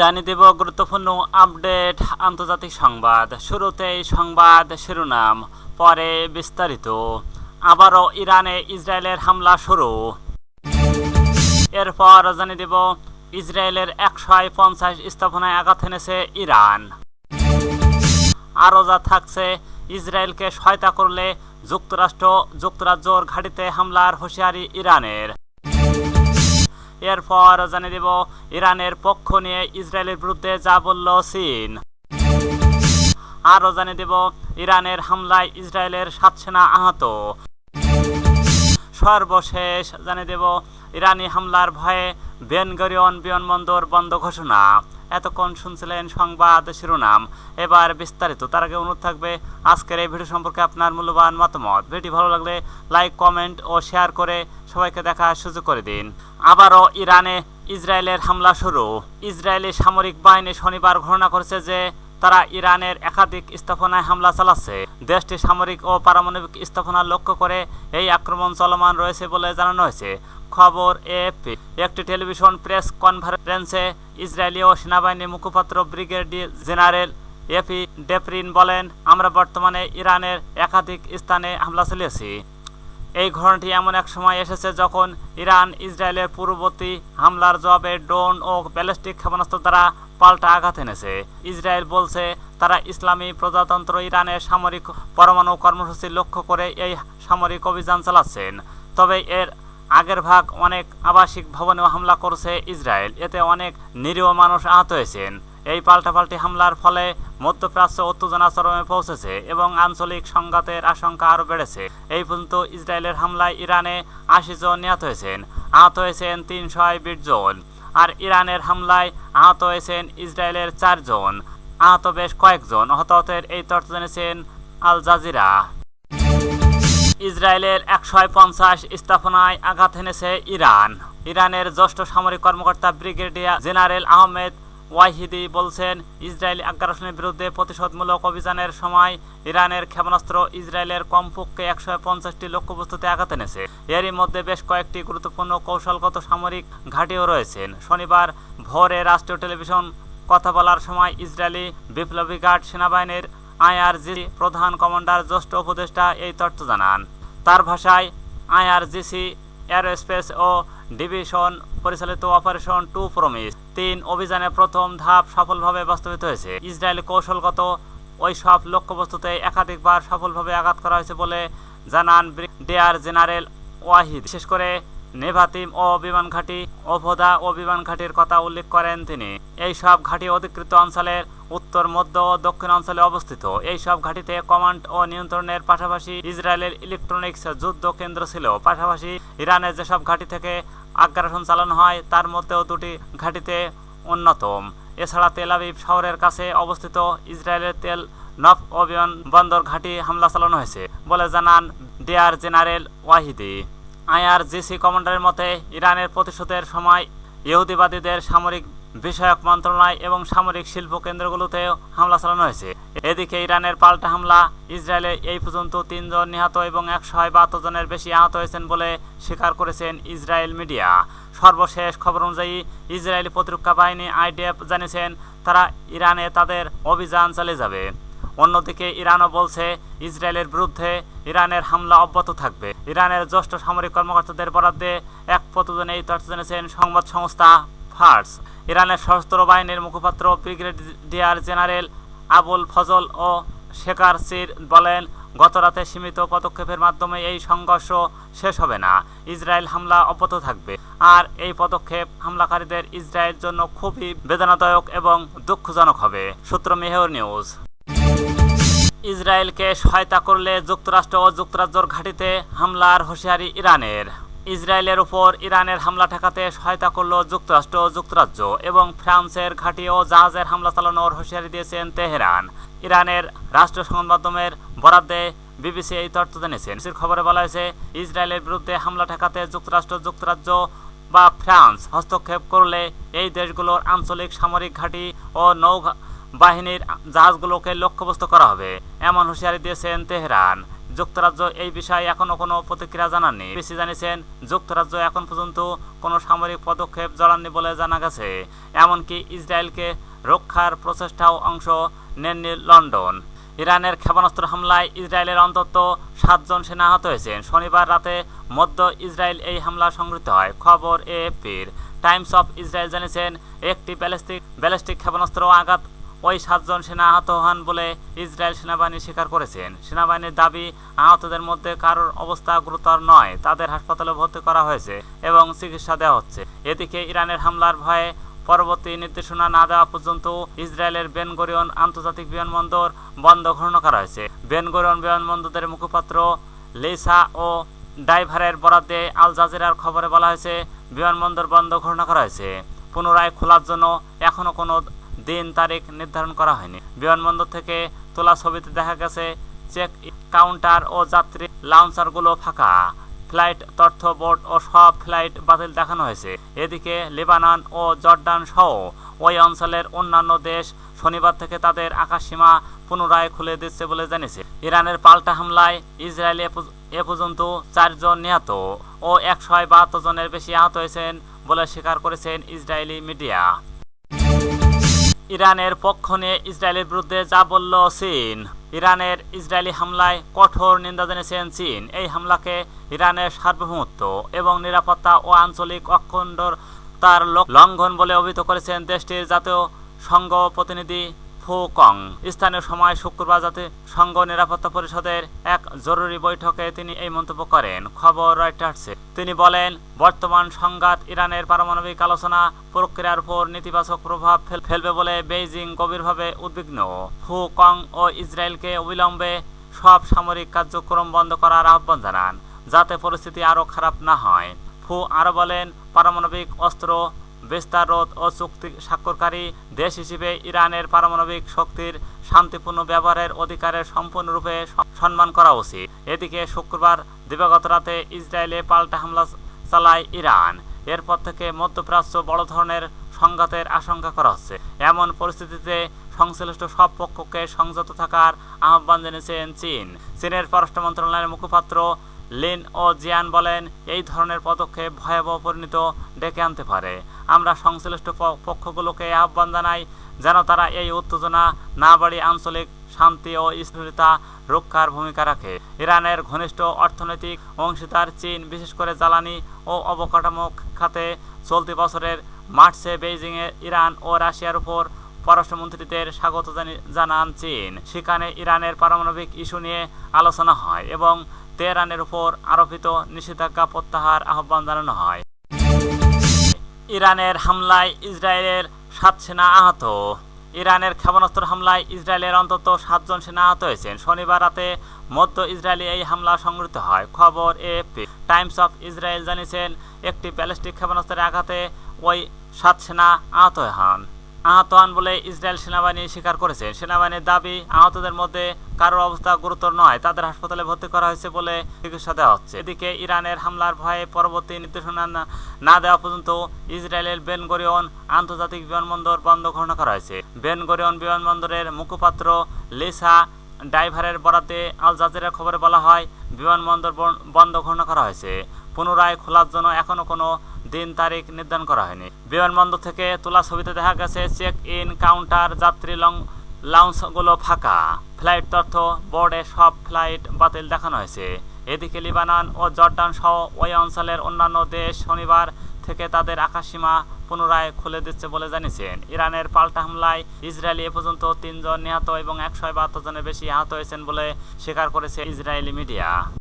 জানিয়ে দেব গুরুত্বপূর্ণ আপডেট আন্তর্জাতিক সংবাদ। শুরুতেই সংবাদ শিরোনাম, পরে বিস্তারিত। আবারও ইরানে ইসরায়েলের হামলা শুরু। এরপর জানিয়ে দেব, ইসরায়েলের একশো পঞ্চাশ স্থাপনায় আঘাত এনেছে ইরান। আরও যা থাকছে, ইসরায়েলকে সহায়তা করলে যুক্তরাষ্ট্র যুক্তরাজ্যর ঘাঁটিতে হামলার হুঁশিয়ারি ইরানের। এরপর জানিয়ে দেব ইরানের পক্ষ নিয়ে ইসরায়েলের বিরুদ্ধে যা বলল চীন। আরও জানিয়ে দেব ইরানের হামলায় ইসরায়েলের সাত সেনা আহত। সর্বশেষ জানিয়ে দেব ইরানি হামলার ভয়ে বেনগরিয়ন বিমানবন্দর বন্ধ ঘোষণা। এতক্ষণ শুনছিলেন সংবাদ শিরোনাম। এবার বিস্তারিত, তার আগে অনুরোধ থাকবে আজকের এই ভিডিও সম্পর্কে আপনার মূল্যবান মতামত। ভিডিও ভালো লাগলে লাইক, কমেন্ট ও শেয়ার করে সবাইকে দেখার সুযোগ করে দিন। আবারও ইরানে ইসরায়েলের হামলা শুরু। ইসরায়েলি সামরিক বাহিনী শনিবার ঘোষণা করেছে যে তারা ইরানের একাধিক স্থাপনায় হামলা চালাচ্ছে। দেশটি সামরিক ও পারমাণবিক স্থাপনা লক্ষ্য করে এই আক্রমণ চলমান রয়েছে বলে জানানো হয়েছে। খবর এএফপি। একটি টেলিভিশন প্রেস কনফারেন্সে ইসরায়েলি ও সেনাবাহিনী মুখপাত্র ব্রিগেডিয়ার জেনারেল এপি ডেপ্রিন বলেন, আমরা বর্তমানে ইরানের একাধিক স্থানে হামলা চালিয়েছি। এই ঘটনাটি এমন এক সময় এসেছে যখন ইরান, ইসরায়েলের পূর্ববর্তী হামলার জবাবে ড্রোন ও ব্যালিস্টিক ক্ষেপণাস্ত্র দ্বারা পাল্টা আঘাত এনেছে। ইসরায়েল বলছে তারা ইসলামী প্রজাতন্ত্র ইরানের সামরিক পরমাণু কর্মসূচি লক্ষ্য করে এই সামরিক অভিযান চালাচ্ছেন। তবে এর আগের ভাগ অনেক আবাসিক ভবনেও হামলা করছে ইসরায়েল। এতে অনেক নিরীহ মানুষ আহত হয়েছেন। এই পাল্টাপাল্টি হামলার ফলে মধ্যপ্রাচ্য উত্তেজনা চরমে পৌঁছেছে এবং আঞ্চলিক সংঘাতের আশঙ্কা আরও বেড়েছে। এই পর্যন্ত ইসরায়েলের হামলায় ইরানে আশি জন নিহত হয়েছেন, আহত হয়েছেন তিনশো বিশ জন। আর ইরানের হামলায় আহত হয়েছেন ইসরায়েলের চারজন আহত বেশ কয়েকজন। হতাহতের এই তথ্য জেনেছেন আল জাজিরা। ইসরায়েলের একশো পঞ্চাশ স্থাপনায় আঘাত এনেছে ইরান। ইরানের জ্যেষ্ঠ সামরিক কর্মকর্তা ব্রিগেডিয়ার জেনারেল আহমেদ ওয়াহিদি বলছেন, ইসরায়েলি আগ্রাসনের বিরুদ্ধে প্রতিশোধমূলক অভিযানের সময় ইরানের ক্ষেপণাস্ত্র ইসরায়েলের কমপক্ষে একশো পঞ্চাশটি লক্ষ্যবস্তুতে আঘাত এনেছে। এরই মধ্যে বেশ কয়েকটি গুরুত্বপূর্ণ কৌশলগত সামরিক ঘাঁটিও রয়েছেন শনিবার ভোরে রাষ্ট্রীয় টেলিভিশন কথা বলার সময় ইসরায়েলি বিপ্লবী গার্ড সেনাবাহিনীর আইআরজি প্রধান কমান্ডার, জ্যেষ্ঠ উপদেষ্টা এই তথ্য জানান। তার ভাষায়, আইআরজিসি এয়ারস্পেস ও ডিভিশন পরিচালিত অপারেশন টু প্রমিস। তিন অভিযানে প্রথম ধাপ সফলভাবে বাস্তবিত হয়েছে। ইসরায়েল কৌশলগত ওই সব লক্ষ্যবস্তুতে একাধিকবার সফলভাবে আঘাত করা হয়েছে বলে জানান ব্রিগেডিয়ার জেনারেল ওয়াহিদ। বিশেষ করে নেভাতিম ও বিমান ঘাঁটি, ওভোদা ও বিমান ঘাঁটির কথা উল্লেখ করেন তিনি। এই সব ঘাঁটি অধিকৃত অঞ্চলের উত্তর, মধ্য ও দক্ষিণ অঞ্চলে অবস্থিত। এই সব ঘাঁটিতে কমান্ড ও নিয়ন্ত্রণের পাশাপাশি ইসরায়েলের ইলেকট্রনিক্স যুদ্ধ কেন্দ্র ছিল। পাশাপাশি ইরানের যেসব ঘাঁটি থেকে আগ্রাসন চালানো হয়, তার মধ্যেও দুটি ঘাঁটিতে অন্যতম। এছাড়া তেল আবিব শহরের কাছে অবস্থিত ইসরায়েলের তেল নফ ও বিমানবন্দর ঘাঁটি হামলা চালানো হয়েছে বলে জানান ডিয়ার জেনারেল ওয়াহিদি। আইআরজিসি কমান্ডারের মতে, ইরানের প্রতিশোধের সময় ইহুদিবাদীদের সামরিক বিষয়ক মন্ত্রণালয় এবং সামরিক শিল্প কেন্দ্রগুলোতেও হামলা চালানো হয়েছে। এদিকে ইরানের পাল্টা হামলা ইসরায়েলে এই পর্যন্ত তিনজন নিহত এবং একশো বাহাত্তর জনের বেশি আহত হয়েছেন বলে স্বীকার করেছেন ইসরায়েল মিডিয়া। সর্বশেষ খবর অনুযায়ী ইসরায়েলি প্রতিরক্ষা বাহিনী আইডিএফ জানিয়েছেন, তারা ইরানে তাদের অভিযান চালিয়ে যাবে। অন্যদিকে ইরানও বলছে, ইসরায়েলের বিরুদ্ধে ইরানের হামলা অব্যাহত থাকবে। ইরানের জ্যেষ্ঠ সামরিক কর্মকর্তাদের বরাদ্দে এক প্রতিবেদনে এই তথ্য জেনেছেন সংবাদ সংস্থা ফার্স। ইরানের সশস্ত্র বাহিনীর মুখপাত্র ব্রিগেডিয়ার জেনারেল আবুল ফজল ও শেখার সির বলেন, গতরাতে সীমিত পদক্ষেপের মাধ্যমে এই সংঘর্ষ শেষ হবে না। ইসরায়েল হামলা অব্যাহত থাকবে। আর এই পদক্ষেপ হামলাকারীদের ইসরায়েল জন্য খুবই বেদনাদায়ক এবং দুঃখজনক হবে। সূত্র মেহর নিউজ। ইসরায়েলকে সহায়তা করলে যুক্তরাষ্ট্র ও যুক্তরাজ্যর ঘাঁটিতে হামলার হুঁশিয়ারি ইরানের। ইসরায়েলের উপর ইরানের হামলা ঠেকাতে সহায়তা করল যুক্তরাষ্ট্র, যুক্তরাজ্য এবং ফ্রান্সের ঘাঁটি ও জাহাজের হামলা চালানোর হুঁশিয়ারি দিয়েছেন তেহরান। ইরানের রাষ্ট্র সংবাদ মাধ্যমের বরাদ্দে বিবিসি এই তথ্য জানিয়েছেন। বিবিসির খবরে বলা হয়েছে, ইসরায়েলের বিরুদ্ধে হামলা ঠেকাতে যুক্তরাষ্ট্র, যুক্তরাজ্য বা ফ্রান্স হস্তক্ষেপ করলে এই দেশগুলোর আঞ্চলিক সামরিক ঘাঁটি ও নৌ বাহিনীর জাহাজগুলোকে লক্ষ্যবস্তু করা হবে, এমন হুঁশিয়ারি দিয়েছেন তেহরান। যুক্তরাজ্য এই বিষয়ে এখনও কোনো প্রতিক্রিয়া জানাননি। বিসি জানিয়েছেন, যুক্তরাজ্য এখন পর্যন্ত কোনো সামরিক পদক্ষেপ জড়াননি বলে জানা গেছে। এমনকি ইসরায়েলকে রক্ষার প্রচেষ্টাও অংশ নেননি লন্ডন। ইরানের ক্ষেপণাস্ত্র হামলায় ইসরায়েলের অন্তত সাতজন সেনা আহত হয়েছেন। শনিবার রাতে মধ্য ইসরায়েল এই হামলা সংঘটিত হয়, খবর এএফপির। টাইমস অফ ইসরায়েল জানিয়েছেন, একটি ব্যালিস্টিক ব্যালিস্টিক ক্ষেপণাস্ত্র আঘাত ওই সাতজন সেনা আহত হন বলে ইসরায়েল সেনাবাহিনী স্বীকার করেছেন। সেনাবাহিনীর দাবি, আহতদের মধ্যে কারোর অবস্থা গুরুতর নয়, তাদের হাসপাতালে ভর্তি করা হয়েছে এবং চিকিৎসা দেওয়া হচ্ছে। এদিকে ইরানের হামলার ভয়ে পরবর্তী নির্দেশনা না দেওয়া পর্যন্ত ইসরায়েলের বেনগরিয়ন আন্তর্জাতিক বিমানবন্দর বন্ধ ঘোষণা করা হয়েছে। বেনগরিয়ন বিমানবন্দরের মুখপাত্র লিসা ও ড্রাইভারের বরাদ্দে আল জাজিরার খবরে বলা হয়েছে, বিমানবন্দর বন্ধ ঘোষণা করা হয়েছে। পুনরায় খোলার জন্য এখনও কোনো দিন তারিখ নির্ধারণ করা হয়নি। বিমানবন্দর থেকে তোলা ছবিতে দেখা গেছে, চেক কাউন্টার ও যাত্রী লাউন্সারগুলো ফাঁকা। ফ্লাইট তথ্য বোর্ড ও সব ফ্লাইট বাতিল দেখানো হয়েছে। এদিকে লেবানন ও জর্ডান সহ ওই অঞ্চলের অন্যান্য দেশ শনিবার থেকে তাদের আকাশসীমা পুনরায় খুলে দিচ্ছে বলে জানিয়েছে। ইরানের পাল্টা হামলায় ইসরায়েলে এ এ পর্যন্ত চারজন নিহত ও একশো বাহাত্তর জনের বেশি আহত হয়েছেন বলে স্বীকার করেছেন ইসরায়েলি মিডিয়া। ইরানের পক্ষ নিয়ে ইসরায়েলের বিরুদ্ধে যা বলল চীন। ইরানের ইসরায়েলি হামলায় কঠোর নিন্দা জানিয়েছেন চীন। এই হামলাকে ইরানের সার্বভৌমত্ব এবং নিরাপত্তা ও আঞ্চলিক অখণ্ডতার লঙ্ঘন বলে অভিহিত করেছেন দেশটির জাতীয় সংঘ প্রতিনিধি ফু কং স্থানীয় সময় শুক্রবার জাতীয় সংঘ নিরাপত্তা পরিষদের এক জরুরি বৈঠকে তিনি এই মন্তব্য করেন। খবর রয়টার্সে, তিনি বলেন, বর্তমান সংঘাত ইরানের পারমাণবিক আলোচনা প্রক্রিয়ার উপর নেতিবাচক প্রভাব ফেলবে বলে বেইজিং গভীরভাবে উদ্বিগ্ন। ফু কং ও ইসরায়েলকে অবিলম্বে সব সামরিক কার্যক্রম বন্ধ করার আহ্বান জানান, যাতে পরিস্থিতি আরও খারাপ না হয়। ফু আরও বলেন, পারমাণবিক অস্ত্র বিস্তার রোধ ও চুক্তি স্বাক্ষরকারী দেশ হিসেবে ইরানের পারমাণবিক শক্তির শান্তিপূর্ণ ব্যবহারের অধিকারের সম্পূর্ণরূপে সম্মান করা উচিত। এদিকে শুক্রবার দিবাগত রাতে ইসরায়েলে পাল্টা হামলা চালায় ইরান। এরপর থেকে মধ্যপ্রাচ্য বড় ধরনের সংঘাতের আশঙ্কা করা হচ্ছে। এমন পরিস্থিতিতে সংশ্লিষ্ট সব পক্ষকে সংযত থাকার আহ্বান জানিয়েছেন চীন। চীনের পররাষ্ট্র মন্ত্রণালয়ের মুখপাত্র লিন ও জিয়ান বলেন, এই ধরনের পদক্ষেপ ভয়াবহ পরিণত ডেকে আনতে পারে। আমরা সংশ্লিষ্ট পক্ষগুলোকে আহ্বান জানাই যেন তারা এই উত্তেজনা না বাড়িয়ে আঞ্চলিক শান্তি ও স্থিরতা রক্ষার ভূমিকা রাখে। ইরানের ঘনিষ্ঠ অর্থনৈতিক অংশীদার চীন, বিশেষ করে জ্বালানি ও অবকাঠামো খাতে চলতি বছরের মার্চে বেইজিংয়ে ইরান ও রাশিয়ার উপর পররাষ্ট্রমন্ত্রীদের স্বাগত জানি- জানান চীন। সেখানে ইরানের পারমাণবিক ইস্যু নিয়ে আলোচনা হয় এবং তেহরানের উপর আরোপিত নিষেধাজ্ঞা প্রত্যাহার আহ্বান জানানো হয়। ইরানের হামলায় ইসরায়েলের সাত সেনা আহত। ইরানের ক্ষেপণাস্ত্র হামলায় ইসরায়েলের অন্তত সাতজন সেনা আহত হয়েছেন। শনিবার রাতে মধ্য ইসরায়েলে এই হামলা সংঘটিত হয়। খবর এএফপি। টাইমস অফ ইসরায়েল জানিয়েছেন, একটি ব্যালিস্টিক ক্ষেপণাস্ত্রের আঘাতে ওই সাত সেনা আহত হন। আহত হন বলে ইসরায়েল সেনাবাহিনী স্বীকার করেছে। সেনাবাহিনীর দাবি, আহতদের মধ্যে কারোর অবস্থা গুরুতর নয়, তাদের হাসপাতালে ভর্তি করা হয়েছে বলে চিকিৎসা দেওয়া হচ্ছে। এদিকে ইরানের হামলার ভয়ে পরবর্তী নির্দেশনা না- দেওয়া পর্যন্ত ইসরায়েলের বেনগরিয়ন আন্তর্জাতিক বিমানবন্দর বন্ধ ঘোষণা করা হয়েছে। বেনগরিয়ন বিমানবন্দরের মুখপাত্র লিসা ড্রাইভারের বরাতে আল জাজিরার খবরে বলা হয়, বিমানবন্দর বন- বন্ধ ঘোষণা করা হয়েছে। পুনরায় খোলার জন্য এখনও কোনো দিন তারিখ নির্ধারণ করা হয়নি। বিমানবন্দর থেকে তোলা ছবিতে দেখা গেছে চেক ইন কাউন্টার যাত্রী লং লাউন্সগুলো ফাঁকা। ফ্লাইট তথ্য, বোর্ডে সব ফ্লাইট বাতিল দেখানো হয়েছে। এদিকে লিবানন ও জর্ডান সহ ওই অঞ্চলের অন্যান্য দেশ শনিবার থেকে তাদের আকাশসীমা পুনরায় খুলে দিচ্ছে বলে জানিয়েছেন। ইরানের পাল্টা হামলায় ইসরায়েলি এ পর্যন্ত তিনজন নিহত এবং একশো বাহাত্তর জনের বেশি আহত হয়েছেন বলে স্বীকার করেছে ইসরায়েলি মিডিয়া।